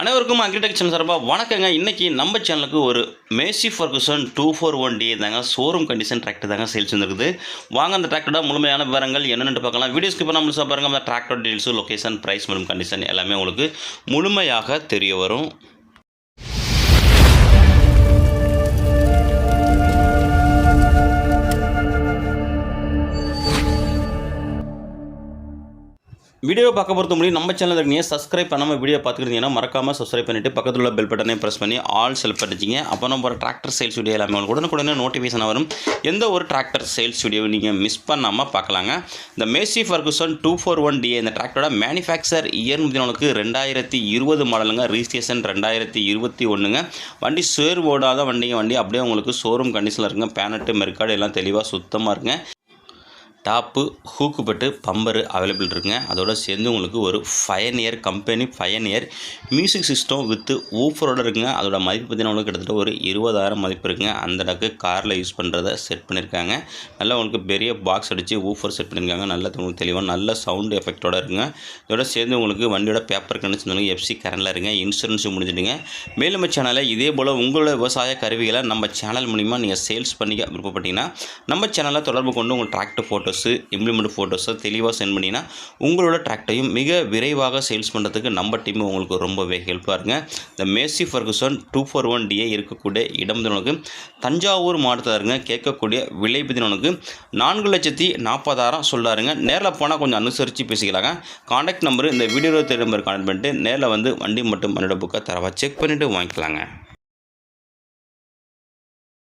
அனைவருக்கும் அக்ரிடெக்சன் சார்பாக வணக்கங்க. இன்றைக்கி நம்ம சேனலுக்கு ஒரு Massey Ferguson two four one D தாங்க ஷோரூம் கண்டிஷன் டிராக்டர் தாங்க சேல்ஸ் வந்துருக்குது வாங்க அந்த டிராக்டரோட முழுமையான விவரங்கள் என்னென்னு பார்க்கலாம். வீடியோஸ்க்கு இப்போ நம்ம பாருங்கள் அந்த டிராக்டர் டீல்ஸு லொக்கேஷன் ப்ரைஸ் மற்றும் கண்டிஷன் எல்லாமே உங்களுக்கு முழுமையாக தெரிய வரும். வீடியோ பார்க்க பொறுத்த முடியும் நம்ம சேனலில் இருக்கீங்க சப்ஸ்கிரைப் பண்ணாமல் வீடியோ பார்த்துக்கிட்டீங்கன்னா மறக்காமல் சப்ஸ்கிரைப் பண்ணிவிட்டு பக்கத்தில் உள்ள பெல் பட்டனே ப்ரெஸ் பண்ணி ஆல் செலக்ட் பண்ணிச்சிங்க அப்போ நம்ம ஒரு டிராக்டர் சேல்ஸ் வீடியோ எல்லாமே உங்களுக்கு உடனுக்குடனே நோட்டிஃபிகேஷன் வரும். எந்த ஒரு டிராக்டர் சேல்ஸ் வீடியோ நீங்கள் மிஸ் பண்ணாமல் பார்க்கலாங்க. இந்த Massey Ferguson two four one D A இந்த டிராக்டரோட மேனுஃபேக்சர் இயர் முடிஞ்சவங்களுக்கு ரெண்டாயிரத்தி இருபது மாடலுங்க ரிஜிஸ்ட்ரேஷன் ரெண்டாயிரத்தி இருபத்தி ஒன்றுங்க வண்டி சேர் ஓடாத வண்டிங்க வண்டி அப்படியே உங்களுக்கு ஷோரூம் கண்டிஷனில் இருக்குங்க. பேனட்டு மெர்காடு எல்லாம் தெளிவாக சுத்தமாக இருக்குங்க. டாப்பு ஹூக்குப்பட்டு பம்பரு அவைலபிள் இருக்குங்க. அதோட சேர்ந்து உங்களுக்கு ஒரு Pioneer company Pioneer music system with ஊஃபரோட இருக்குங்க. அதோட மதிப்பு பார்த்தீங்கன்னா உங்களுக்கு கிட்டத்தட்ட ஒரு இருபதாயிரம் மதிப்பு இருக்குங்க. அந்த அளவுக்கு காரில் யூஸ் பண்ணுறத செட் பண்ணியிருக்காங்க நல்லா உங்களுக்கு பெரிய பாக்ஸ் அடித்து ஊஃபர் செட் பண்ணியிருக்காங்க நல்லா உங்களுக்கு தெளிவாக நல்ல சவுண்டு எஃபெக்டோட இருக்குங்க. இதோட சேர்ந்து உங்களுக்கு வண்டியோட பேப்பர் கண்டிஷன் எஃப்சி கரண்டில் இருங்க. இன்சூரன்ஸும் முடிஞ்சிடுங்க. மேலும் சேனலில் இதே போல் உங்களோட விவசாய கருவிகளை நம்ம சேனல் மூலிமா நீங்கள் சேல்ஸ் பண்ணிக்க விருப்பப்பட்டீங்கன்னா நம்ம சேனலை தொடர்பு கொண்டு உங்கள் டிராக்டர் ஃபோட்டோஸு இம்ப்ளிமெண்ட் ஃபோட்டோஸை தெளிவாக சென்ட் பண்ணிங்கன்னா உங்களோட டிராக்டரையும் மிக விரைவாக சேல்ஸ் பண்ணுறதுக்கு நம்ம டீம் உங்களுக்கு ரொம்பவே ஹெல்ப்பாக இருங்க இந்த Massey Ferguson two four one D A இருக்கக்கூடிய இடம் தஞ்சாவூர் மாவட்டத்தில் இருங்க கேட்கக்கூடிய விலை பதினொன்றுக்கு நான்கு லட்சத்தி நாற்பதாயிரம் சொல்லாருங்க. நேரில் போனால் கொஞ்சம் அனுசரித்து பேசிக்கலாங்க. காண்டாக்ட் நம்பர் இந்த வீடியோ தெரிய நம்பர் கான்டெக்ட் பண்ணிட்டு நேரில் வந்து வண்டி மட்டும் மன்னோட புக்கை தரவா செக் பண்ணிவிட்டு வாங்கிக்கலாங்க.